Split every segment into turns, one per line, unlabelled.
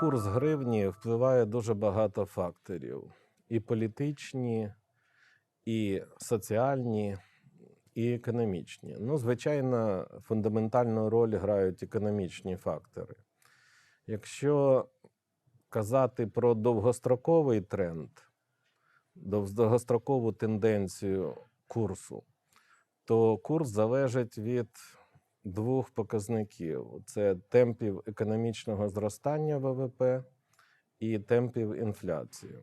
курс гривні впливає дуже багато факторів: і політичні, і соціальні, і економічні. Ну, звичайно, фундаментальну роль грають економічні фактори. Якщо казати про довгостроковий тренд, довгострокову тенденцію курсу, то курс залежить від двох показників: це темпів економічного зростання ВВП і темпів інфляції.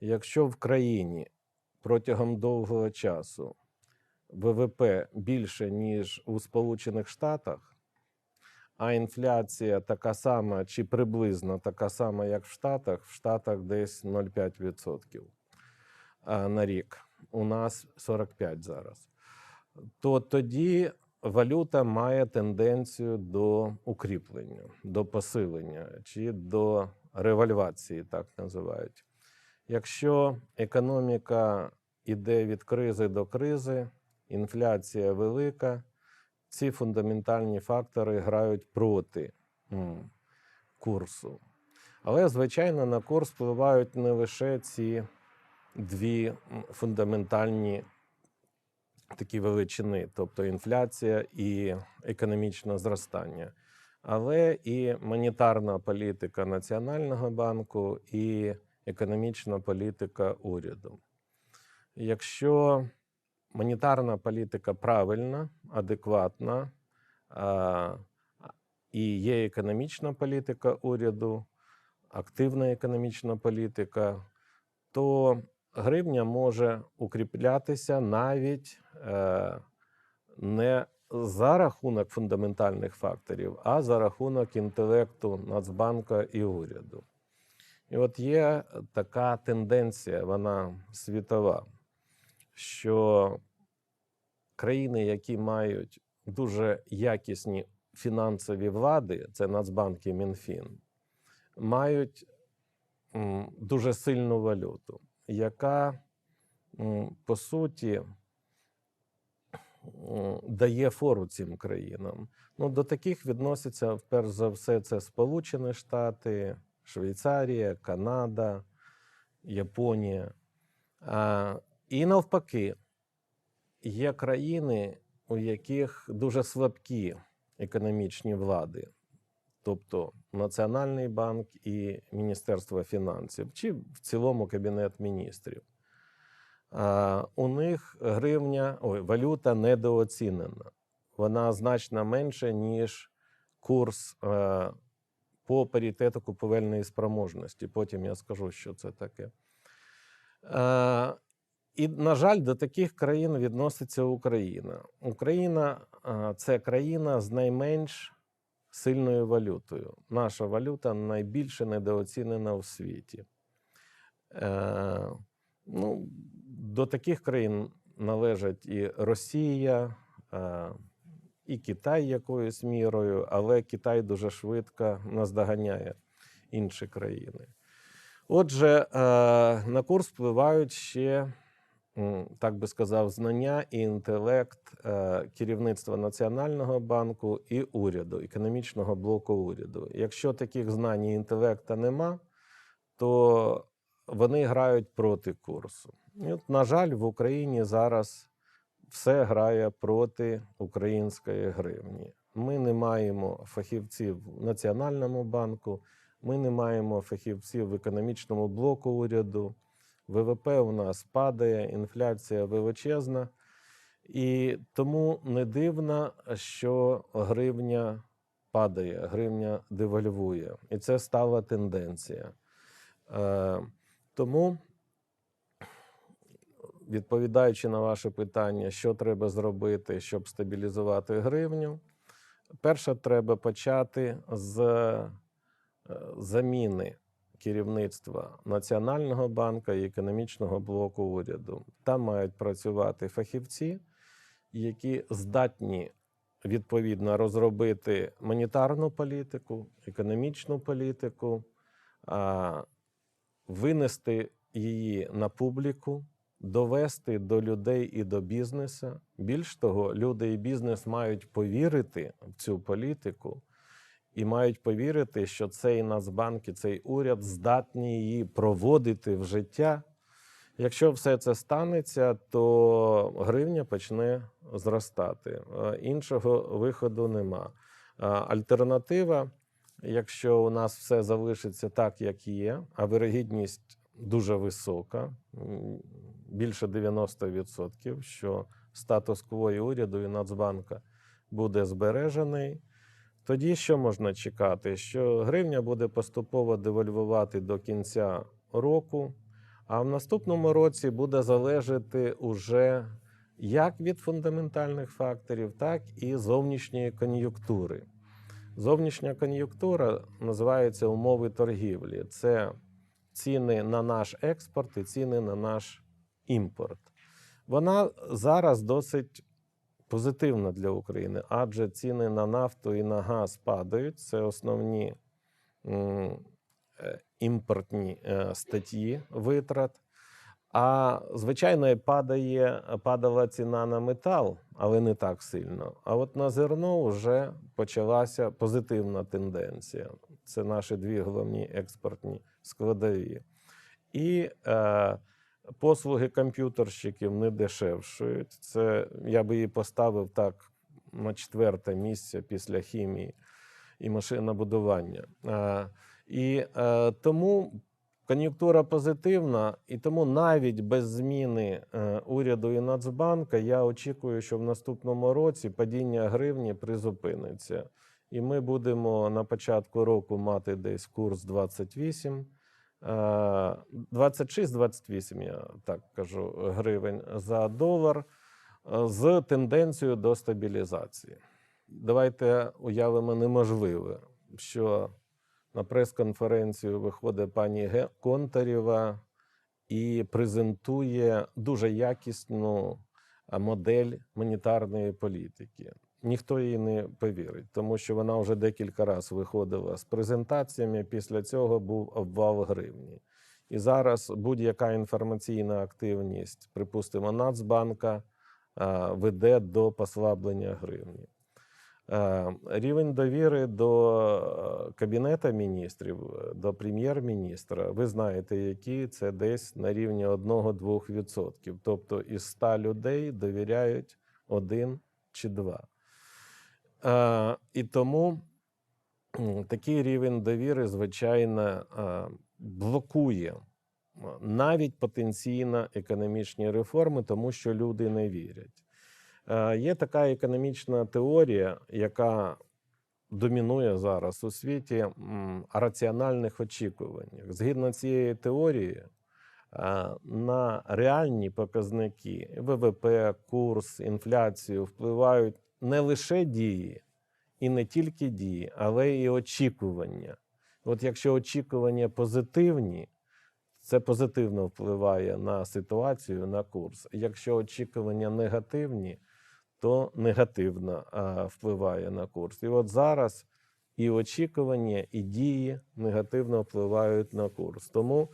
Якщо в країні протягом довгого часу ВВП більше, ніж у Сполучених Штатах, а інфляція така сама чи приблизно така сама, як в Штатах, в Штатах десь 0,5% на рік. У нас 45 зараз. То тоді валюта має тенденцію до укріплення, до посилення чи до револьвації, так називають. Якщо економіка йде від кризи до кризи, інфляція велика, ці фундаментальні фактори грають проти курсу. Але, звичайно, на курс впливають не лише ці дві фундаментальні такі величини, тобто інфляція і економічне зростання, але і монетарна політика Національного банку і економічна політика уряду. Якщо монетарна політика правильна, адекватна, і є економічна політика уряду, активна економічна політика, то гривня може укріплятися навіть е, не за рахунок фундаментальних факторів, а за рахунок інтелекту Нацбанка і уряду. І от є така тенденція, вона світова, що країни, які мають дуже якісні фінансові влади, це Нацбанк і Мінфін, мають дуже сильну валюту, яка по суті дає фору цим країнам. Ну, до таких відносяться, перш за все, це Сполучені Штати, Швейцарія, Канада, Японія. А, і навпаки, є країни, у яких дуже слабкі економічні влади, тобто Національний банк і Міністерство фінансів, чи в цілому Кабінет міністрів. У них гривня, ой, валюта недооцінена. Вона значно менше, ніж курс е, по паритету купівельної спроможності. Потім я скажу, що це таке. Е, і, на жаль, до таких країн відноситься Україна. Україна е, це країна з найменш сильною валютою. Наша валюта найбільше недооцінена у світі. Е, ну, до таких країн належать і Росія, е, і Китай якоюсь мірою, але Китай дуже швидко наздоганяє інші країни. Отже, е, на курс впливають ще, так би сказав, знання і інтелект е, керівництва Національного банку і уряду, економічного блоку уряду. Якщо таких знань і інтелекту нема, то вони грають проти курсу. І от, на жаль, в Україні зараз все грає проти української гривні. Ми не маємо фахівців в Національному банку, ми не маємо фахівців в економічному блоку уряду. ВВП у нас падає, інфляція величезна. І тому не дивно, що гривня падає, гривня девальвує. І це стала тенденція. Е, тому, відповідаючи на ваше питання, що треба зробити, щоб стабілізувати гривню, перше, треба почати з е, заміни керівництва Національного банку і економічного блоку уряду. Там мають працювати фахівці, які здатні відповідно розробити монетарну політику, економічну політику, винести її на публіку, довести до людей і до бізнесу. Більш того, люди і бізнес мають повірити в цю політику і мають повірити, що цей Нацбанк і цей уряд здатні її проводити в життя. Якщо все це станеться, то гривня почне зростати. Е, Іншого виходу нема. Е, Альтернатива, якщо у нас все залишиться так, як є, а вирогідність дуже висока, більше 90%, що статус-кво і уряду і Нацбанка буде збережений. Тоді що можна чекати? Що гривня буде поступово девальвувати до кінця року, а в наступному році буде залежати уже як від фундаментальних факторів, так і зовнішньої кон'юнктури. Зовнішня кон'юнктура називається умови торгівлі. Це ціни на наш експорт і ціни на наш імпорт. Вона зараз досить позитивна для України, адже ціни на нафту і на газ падають. Це основні е, імпортні е, статті витрат. А звичайно, падає, падала ціна на метал, але не так сильно. А от на зерно вже почалася позитивна тенденція. Це наші дві головні експортні складові. І е, послуги комп'ютерщиків не дешевшують. Це я би її поставив так на четверте місце після хімії і машинобудування. Е, і е, тому кон'юнктура позитивна, і тому навіть без зміни е, уряду і Нацбанка я очікую, що в наступному році падіння гривні призупиниться. І ми будемо на початку року мати десь курс 28. Е, 26-28, я так кажу, гривень за долар е, з тенденцією до стабілізації. Давайте уявимо неможливе, що на прес-конференцію виходить пані Контарєва і презентує дуже якісну модель монетарної політики. Ніхто їй не повірить, тому що вона вже декілька разів виходила з презентаціями. Після цього був обвал гривні. І зараз будь-яка інформаційна активність, припустимо, Нацбанка веде до послаблення гривні. Рівень довіри до е, Кабінета міністрів, е, до прем'єр-міністра, ви знаєте, які це десь на рівні 1-2%. Тобто із 100 людей довіряють один чи два. Е, І тому такий рівень довіри, звичайно, е, блокує е, навіть потенційно економічні реформи, тому що люди не вірять. Е, Є така економічна теорія, яка домінує зараз у світі раціональних очікуваннях. Згідно цієї теорії, е, на реальні показники ВВП, курс, інфляцію впливають не лише дії, і не тільки дії, але і очікування. От якщо очікування позитивні, це позитивно впливає на ситуацію, на курс. Якщо очікування негативні, то негативно впливає на курс. І от зараз і очікування, і дії негативно впливають на курс. Тому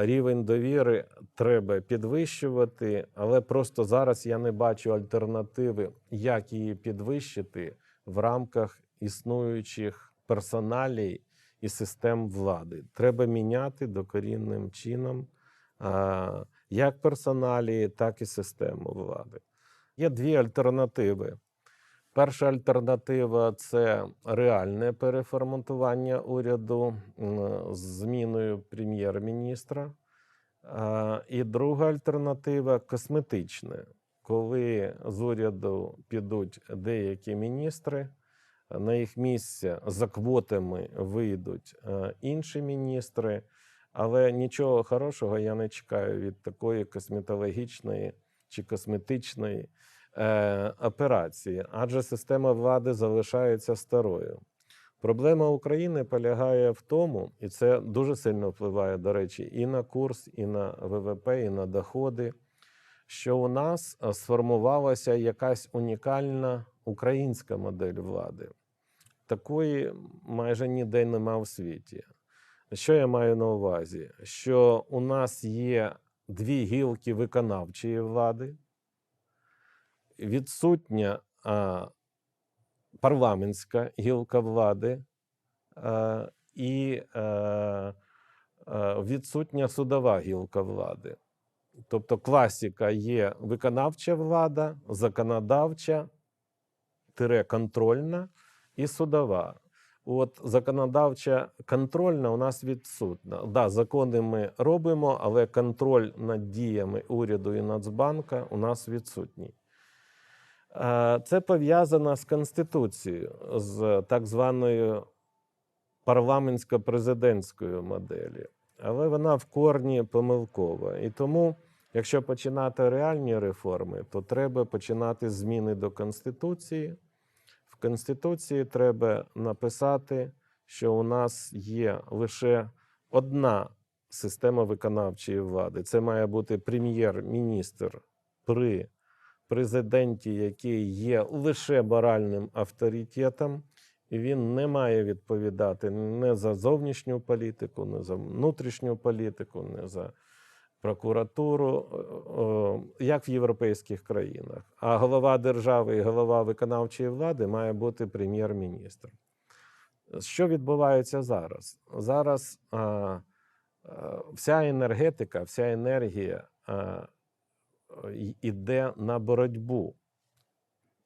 рівень довіри треба підвищувати, але просто зараз я не бачу альтернативи, як її підвищити в рамках існуючих персоналій і систем влади. Треба міняти докорінним чином як персоналії, так і систему влади. Є дві альтернативи. Перша альтернатива це реальне переформатування уряду з зміною прем'єр-міністра. І друга альтернатива косметична, коли з уряду підуть деякі міністри, на їх місце за квотами вийдуть е, інші міністри, але нічого хорошого я не чекаю від такої косметологічної чи косметичної е, операції, адже система влади залишається старою. Проблема України полягає в тому, і це дуже сильно впливає, до речі, і на курс, і на ВВП, і на доходи, що у нас е, сформувалася якась унікальна українська модель влади. Такої майже ніде нема в світі. Що я маю на увазі? Що у нас є дві гілки виконавчої влади, відсутня парламентська гілка влади і е, е, відсутня судова гілка влади. Тобто класика є виконавча влада, законодавча, тире контрольна і судова. От законодавча контрольна у нас відсутна. Да, закони ми робимо, але контроль над діями уряду і Нацбанка у нас відсутній. Е, Це пов'язано з Конституцією, з так званою парламентсько-президентською моделі. Але вона в корні помилкова. І тому, якщо починати реальні реформи, то треба починати зміни до Конституції. В Конституції треба написати, що у нас є лише одна система виконавчої влади. Це має бути прем'єр-міністр при президенті, який є лише моральним авторитетом, і він не має відповідати не за зовнішню політику, не за внутрішню політику, не за прокуратуру, е, е, як в європейських країнах. А голова держави і голова виконавчої влади має бути прем'єр-міністр. Що відбувається зараз? Зараз а, а, вся енергетика, вся енергія а, іде на боротьбу,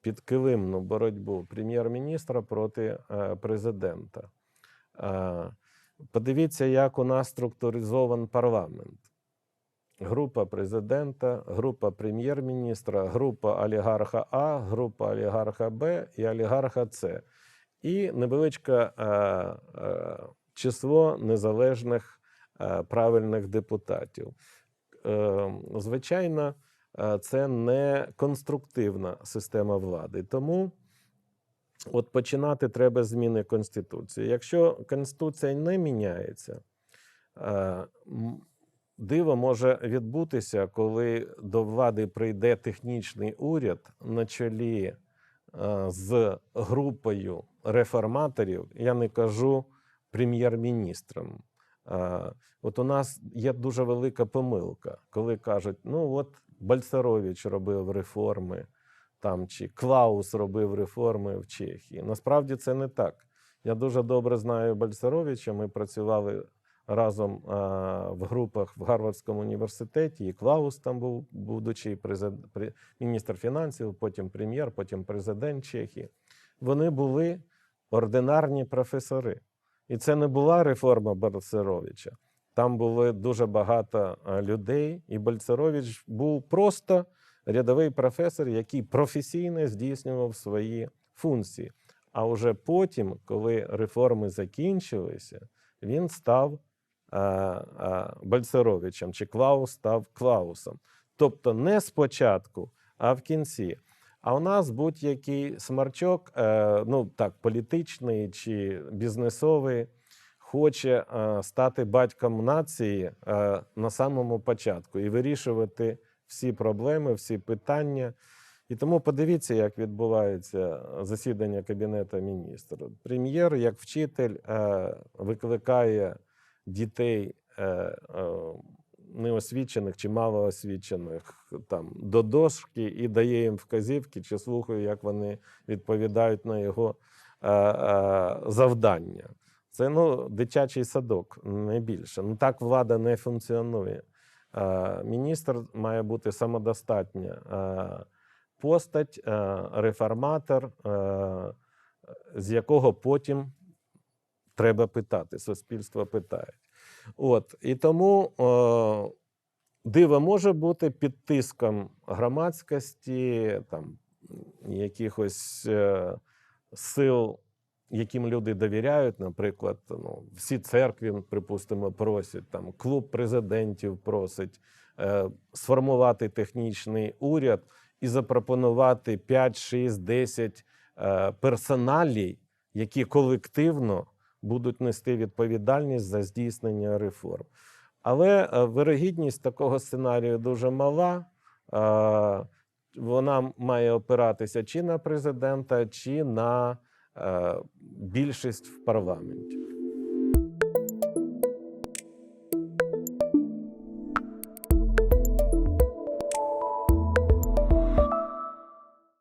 підкилимну боротьбу прем'єр-міністра проти е, президента. Е, Подивіться, як у нас структуризований парламент. Група президента, група прем'єр-міністра, група олігарха А, група олігарха Б і олігарха С. І невеличке е, число незалежних правильних депутатів. Е, звичайно, це не конструктивна система влади. Тому от починати треба зміни Конституції. Якщо Конституція не міняється, е, диво може відбутися, коли до влади прийде технічний уряд на чолі е, з групою реформаторів, я не кажу прем'єр-міністром. Е, От у нас є дуже велика помилка, коли кажуть: ну от Бальцерович робив реформи там чи Клаус робив реформи в Чехії. Насправді це не так. Я дуже добре знаю Бальцеровича. Ми працювали разом в групах в Гарвардському університеті. І Клаус там був, будучи міністр фінансів, потім прем'єр, потім президент Чехії. Вони були ординарні професори. І це не була реформа Бальцеровича. Там було дуже багато людей, і Бальцерович був просто рядовий професор, який професійно здійснював свої функції. А вже потім, коли реформи закінчилися, він став а, а, Бальцеровичем, чи Клаус став Клаусом. Тобто не спочатку, а в кінці. А у нас будь-який смарчок, е, ну так, політичний чи бізнесовий, хоче е, стати батьком нації е, на самому початку і вирішувати всі проблеми, всі питання. І тому подивіться, як відбувається засідання Кабінету міністрів. Прем'єр, як вчитель, е, викликає дітей неосвічених чи малоосвічених там до дошки і дає їм вказівки, чи слухає, як вони відповідають на його завдання. Це ну, дитячий садок, не більше. Ну так влада не функціонує. Е, Міністр має бути самодостатня е, постать, е, реформатор, е, з якого потім треба питати. Суспільство питає. От і тому е, диво може бути під тиском громадськості, там якихось е, сил, яким люди довіряють. Наприклад, ну, всі церкви, припустимо, просять там клуб президентів просить е, сформувати технічний уряд і запропонувати 5, 6, 10 е, персоналій, які колективно будуть нести відповідальність за здійснення реформ. Але е, вирогідність такого сценарію дуже мала. Е, Вона має опиратися чи на президента, чи на більшість в парламенті.